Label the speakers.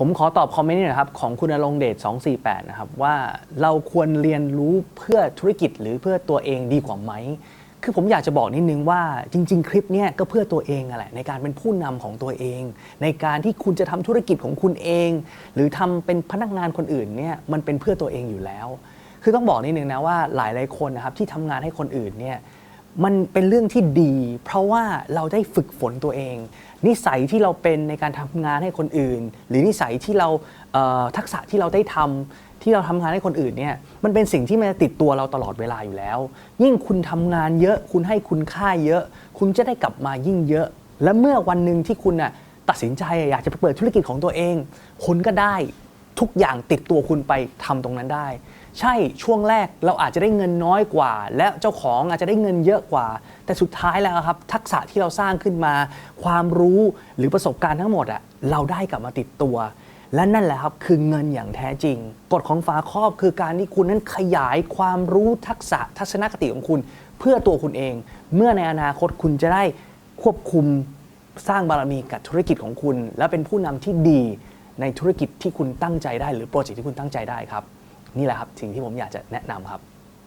Speaker 1: ผมขอตอบคอมเมนต์นี้หนะครับของคุณอลงเดช248 นะครับ ว่าเราควรเรียนรู้เพื่อธุรกิจหรือเพื่อตัวเองดีกว่าไหม คือผมอยากจะบอกนิดนึงว่าจริง ๆ คลิปเนี้ยก็เพื่อตัวเองอะแหละในการเป็นผู้นำของตัวเอง ในการที่คุณจะทำธุรกิจของคุณเอง หรือทำเป็นพนักงานคนอื่นเนี่ยมันเป็นเพื่อตัวเองอยู่แล้ว คือต้องบอกนิดนึงนะว่าหลายๆคนนะครับที่ทำงานให้คนอื่นเนี่ย มันเป็นเรื่องที่ดี เพราะว่าเราได้ฝึกฝนตัวเอง นิสัยที่เราเป็นในการทำงานให้คนอื่น หรือนิสัยที่เราเอ่อทักษะที่เราได้ทำที่เราทำงานให้คนอื่นเนี่ยมันเป็นสิ่งที่มันจะติดตัวเราตลอดเวลาอยู่แล้ว ยิ่งคุณทำงานเยอะ คุณให้คุณค่าเยอะ คุณจะได้กลับมายิ่งเยอะ และเมื่อวันหนึ่งที่คุณน่ะตัดสินใจอยากจะไปเปิดธุรกิจของตัวเอง คุณก็ได้ ทุกอย่างติดตัวคุณไปทำตรงนั้นได้ ใช่ช่วงแรกเราอาจจะได้เงินน้อยกว่า และเจ้าของอาจจะได้เงินเยอะกว่า แต่สุดท้ายแล้วครับ ทักษะที่เราสร้างขึ้นมา ความรู้หรือประสบการณ์ทั้งหมดอะเราได้กลับมาติดตัว และนั่นแหละครับคือเงินอย่างแท้จริง กฎของฝาครอบคือการที่คุณนั้นขยายความรู้ทักษะทัศนคติของคุณ เพื่อตัวคุณเอง เมื่อในอนาคตคุณจะได้ควบคุมสร้างบารมีกับธุรกิจของคุณ และเป็นผู้นำที่ดี ในธุรกิจที่คุณตั้งใจได้ หรือโปรเจกต์ที่คุณตั้งใจได้ครับ นี่แหละครับสิ่งที่ผมอยากจะแนะนำครับ